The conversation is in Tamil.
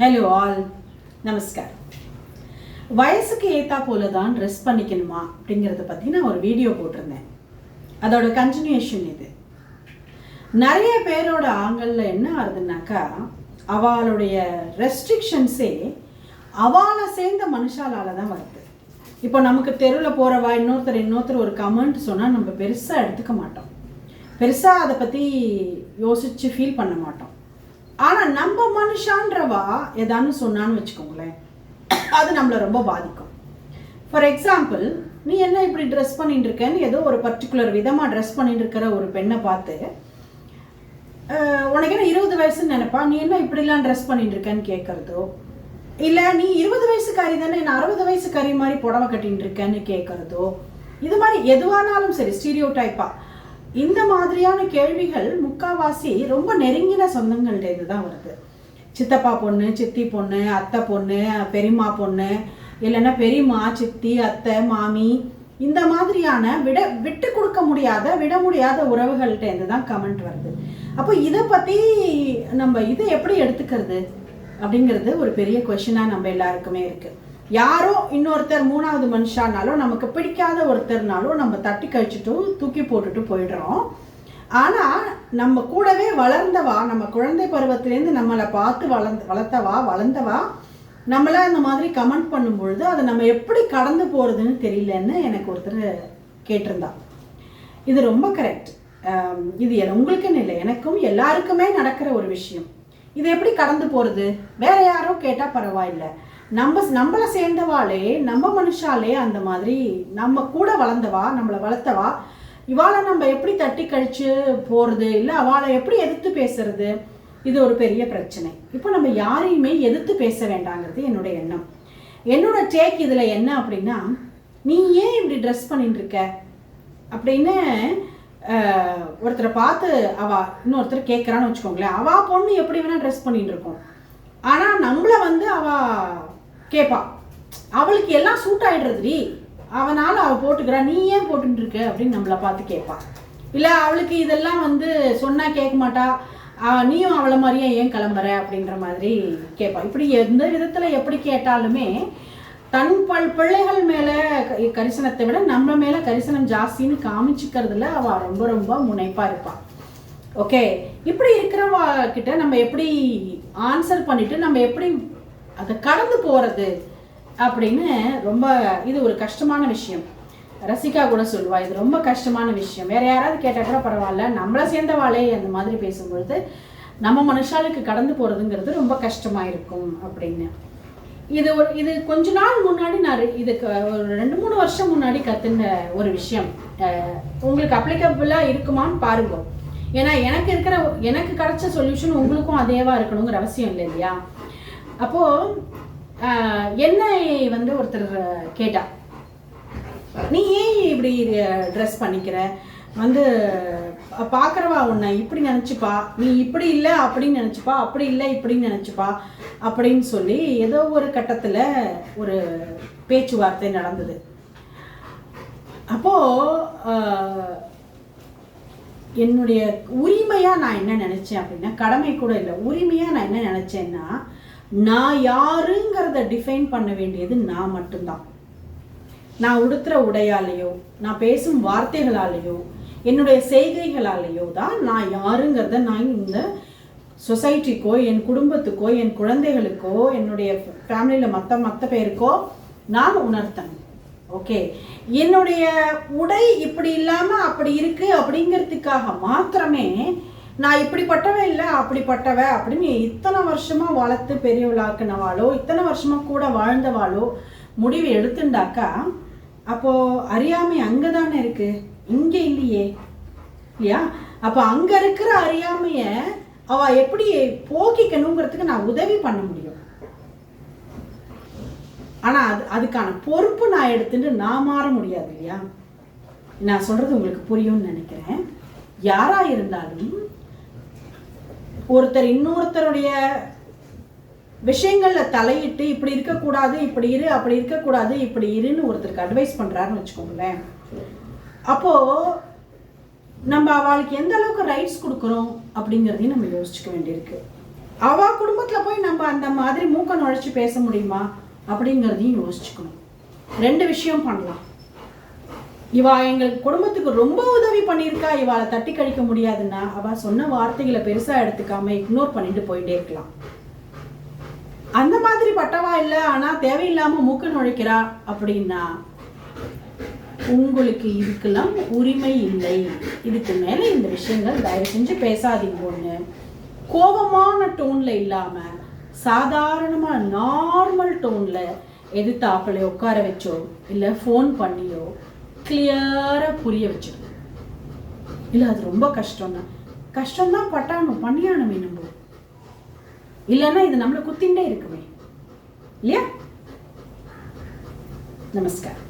ஹலோ ஆல் நமஸ்கார் வயசுக்கு ஏத்தா போல தான் ட்ரெஸ் பண்ணிக்கணுமா அப்படிங்கிறத பற்றி நான் ஒரு வீடியோ போட்டிருந்தேன். அதோட கண்டினியூஷன் இது. நிறைய பேரோட ஆங்கல்ல என்ன ஆகுதுன்னாக்கா அவளுடைய ரெஸ்ட்ரிக்ஷன்ஸே அவளை சேர்ந்த மனுஷாலால தான் வருது. இப்போ நமக்கு தெருவில் போகிறவா இன்னொருத்தர் இன்னொருத்தர் ஒரு கமெண்ட் சொன்னால் நம்ம பெருசாக எடுத்துக்க மாட்டோம். பெருசாக அதை பற்றி யோசித்து ஃபீல் பண்ண மாட்டோம். ஆனா நம்ம மனுஷான்றவா ஏதான்னு சொன்னான்னு வச்சுக்கோங்களேன். அது நம்மளை ரொம்ப பாதிக்கும். ஃபார் எக்ஸாம்பிள் நீ என்ன இப்படி ட்ரெஸ் பண்ணிட்டு இருக்கேன்னு ஏதோ ஒரு பர்டிகுலர் விதமாக ட்ரெஸ் பண்ணிட்டு இருக்கிற ஒரு பெண்ணை பார்த்து உனக்கு என்ன இருபது வயசுன்னு நினைப்பா? நீ என்ன இப்படிலாம் ட்ரெஸ் பண்ணிட்டு இருக்கேன்னு கேட்கறதோ இல்லை நீ இருபது வயசுக்காரி தானே நான் அறுபது வயசுக்காரி மாதிரி புடவை கட்டின்னு இருக்கேன்னு கேட்கறதோ இது மாதிரி எதுவானாலும் சரி ஸ்டீரியோ டைப்பா இந்த மாதிரியான கேள்விகள் முக்காவாசி ரொம்ப நெருங்கின சொந்தங்கள்டேந்து தான் வருது. சித்தப்பா பொண்ணு சித்தி பொண்ணு அத்தை பொண்ணு பெரியம்மா பொண்ணு இல்லைன்னா பெரியம்மா சித்தி அத்தை மாமி இந்த மாதிரியான விட விட்டு கொடுக்க முடியாத விட முடியாத உறவுகள்கிட்ட தான் கமெண்ட் வருது. அப்போ இதை பற்றி நம்ம இதை எப்படி எடுத்துக்கிறது அப்படிங்கிறது ஒரு பெரிய கொஷினாக நம்ம எல்லாருக்குமே இருக்குது யாரோ இன்னொருத்தர் மூணாவது மனுஷானாலும் நமக்கு பிடிக்காத ஒருத்தர்னாலும் நம்ம தட்டி கழிச்சுட்டு தூக்கி போட்டுட்டு போயிடுறோம். ஆனால் நம்ம கூடவே வளர்ந்தவா நம்ம குழந்தை பருவத்திலேருந்து நம்மளை பார்த்து வளர்ந்து வளர்த்தவா வளர்ந்தவா நம்மளை அந்த மாதிரி கமெண்ட் பண்ணும்பொழுது அதை நம்ம எப்படி கடந்து போகிறதுன்னு தெரியலன்னு எனக்கு ஒருத்தர் கேட்டிருந்தா. இது ரொம்ப கரெக்ட் இது என- உங்களுக்குன்னு இல்லை எனக்கும் எல்லாருக்குமே நடக்கிற ஒரு விஷயம். இது எப்படி கடந்து போகிறது வேற யாரோ கேட்டால் பரவாயில்ல. நம்ம நம்மளை சேர்ந்தவாளே நம்ம மனுஷாலே அந்த மாதிரி நம்ம கூட வளர்ந்தவா நம்மளை வளர்த்தவா இவாளை நம்ம எப்படி தட்டி கழிச்சு போகிறது இல்லை அவளை எப்படி எதிர்த்து பேசுறது இது ஒரு பெரிய பிரச்சனை. இப்போ நம்ம யாரையுமே எதிர்த்து பேச வேண்டாங்கிறது என்னுடைய எண்ணம். என்னோட டேக் இதில் என்ன அப்படின்னா நீ ஏன் இப்படி ட்ரெஸ் பண்ணிட்டு இருக்க? அப்படின்னு ஒருத்தரை பார்த்து அவா இன்னொருத்தர் கேட்குறான்னு வச்சுக்கோங்களேன். அவா பொண்ணு எப்படி வேணால் ட்ரெஸ் பண்ணிட்டு இருக்கோம். ஆனால் நம்மளை வந்து அவள் கேட்பா அவளுக்கு எல்லாம் சூட் ஆயிடுறதுடி அவனால அவள் போட்டுக்கிறா. நீ ஏன் போட்டுட்டு இருக்க அப்படின்னு நம்மளை பார்த்து கேட்பா இல்லை அவளுக்கு இதெல்லாம் வந்து சொன்னால் கேட்க மாட்டா. நீயும் அவளை மாதிரியே ஏன் கிளம்புற? அப்படின்ற மாதிரி கேட்பா இப்படி எந்த விதத்தில் எப்படி கேட்டாலுமே தன் பல் பிள்ளைகள் மேலே கரிசனத்தை விட நம்ம மேலே கரிசனம் ஜாஸ்தின்னு காமிச்சிக்கிறதுல அவள் ரொம்ப ரொம்ப முனைப்பாக இருப்பாள் ஓகே? இப்படி இருக்கிறவா கிட்ட நம்ம எப்படி ஆன்சர் பண்ணிட்டு நம்ம எப்படி அதை கடந்து போகிறது அப்படின்னு ரொம்ப இது ஒரு கஷ்டமான விஷயம். ரசிகா கூட சொல்லுவா இது ரொம்ப கஷ்டமான விஷயம். வேற யாராவது கேட்டால் கூட பரவாயில்ல நம்மளை சேர்ந்தவாளே அந்த மாதிரி பேசும்பொழுது நம்ம மனுஷாளுக்கு கடந்து போகிறதுங்கிறது ரொம்ப கஷ்டமாக இருக்கும் அப்படின்னு. இது ஒரு இது கொஞ்ச நாள் முன்னாடி நான் இதுக்கு ஒரு ரெண்டு மூணு வருஷம் முன்னாடி கற்றுன ஒரு விஷயம். உங்களுக்கு அப்ளிகபிளாக இருக்குமான்னு பாருங்க. ஏன்னா எனக்கு இருக்கிற எனக்கு கிடைச்ச சொல்யூஷன் உங்களுக்கும் அதேவா இருக்கணுங்கிற அவசியம் இல்லை இல்லையா? அப்போது என்னை வந்து ஒருத்தர் கேட்டா நீ ஏன் இப்படி ட்ரெஸ் பண்ணிக்கிற? வந்து பார்க்குறவா உன்னை இப்படி நினச்சிப்பா? நீ இப்படி இல்லை அப்படின்னு நினச்சிப்பா? அப்படி இல்லை இப்படின்னு நினச்சிப்பா? அப்படின்னு சொல்லி ஏதோ ஒரு கட்டத்தில் ஒரு பேச்சுவார்த்தை நடந்தது. அப்போது என்னுடைய உரிமையாக நான் என்ன நினச்சேன் அப்படின்னா கடமை கூட இல்லை. உரிமையாக நான் என்ன நினச்சேன்னா நான் யாருங்கிறத டிஃபைன் பண்ண வேண்டியது நான் மட்டும்தான். நான் உடுத்துற உடையாலேயோ நான் பேசும் வார்த்தைகளாலேயோ என்னுடைய செய்கைகளாலேயோ தான் நான் யாருங்கிறத நான் இந்த சொசைட்டிக்கோ என் குடும்பத்துக்கோ என் குழந்தைகளுக்கோ என்னுடைய ஃபேமிலியில் மற்ற மற்ற பேருக்கோ நான் உணர்த்தணும். ஓகே என்னுடைய உடை இப்படி இல்லாமல் அப்படி இருக்குது அப்படிங்கிறதுக்காக மாத்திரமே நான் இப்படிப்பட்டவ இல்லை அப்படிப்பட்டவ அப்படின்னு இத்தனை வருஷமா வளர்த்து பெரியவளாக்குனவாளோ இத்தனை வருஷமா கூட வாழ்ந்தவாளோ முடிவு எடுத்துண்டாக்கா அப்போ அறியாமை அங்கே தானே இருக்கு? இங்கே இல்லையே. இல்லையா? அப்போ அங்கே இருக்கிற அறியாமைய அவ எப்படி போக்கிக்கணுங்கிறதுக்கு நான் உதவி பண்ண முடியும். ஆனா அது அதுக்கான பொறுப்பு நான் எடுத்துட்டு நான் மாற முடியாது இல்லையா? நான் சொல்றது உங்களுக்கு புரியும்னு நினைக்கிறேன். யாரா இருந்தாலும் ஒருத்தர் இன்னொருத்தருடைய விஷயங்களில் தலையிட்டு இப்படி இருக்கக்கூடாது இப்படி இரு அப்படி இருக்கக்கூடாது இப்படி இருன்னு ஒருத்தருக்கு அட்வைஸ் பண்ணுறாருன்னு வச்சுக்கோங்களேன். அப்போ நம்ம அவளுக்கு எந்த அளவுக்கு ரைட்ஸ் கொடுக்குறோம் அப்படிங்கிறதையும் நம்ம யோசிச்சுக்க வேண்டியிருக்கு. அவள் குடும்பத்தில் போய் நம்ம அந்த மாதிரி மூக்க நுழைச்சி பேச முடியுமா அப்படிங்கிறதையும் யோசிச்சுக்கணும். ரெண்டு விஷயம் பண்ணலாம். இவா எங்கள் குடும்பத்துக்கு ரொம்ப உதவி பண்ணியிருக்கா. இவாளை தட்டி கழிக்க முடியாதுன்னா அவள் சொன்ன வார்த்தைகளை பெருசாக எடுத்துக்காம இக்னோர் பண்ணிட்டு போயிட்டே இருக்கலாம். அந்த மாதிரி பட்டவா இல்லை ஆனால் தேவையில்லாமல் மூக்க நுழைக்கிறா அப்படின்னா உங்களுக்கு இதுக்கெல்லாம் உரிமை இல்லை. இதுக்கு மேலே இந்த விஷயங்கள் தயவு செஞ்சு பேசாதீங்க ஒன்று கோபமான டோனில் இல்லாமல் சாதாரணமாக நார்மல் டோனில் எதிர்த்தாக்களை உட்கார வச்சோ இல்லை ஃபோன் பண்ணியோ கிளியரா புரிய வச்சிருக்கு. இல்ல அது ரொம்ப கஷ்டம்னா கஷ்டம்தான் பட்டாணும் பண்ணியானுமே நம்ம இல்லைன்னா இது நம்மளை குத்திண்டே இருக்குமே. இல்லையா? நமஸ்காரம்.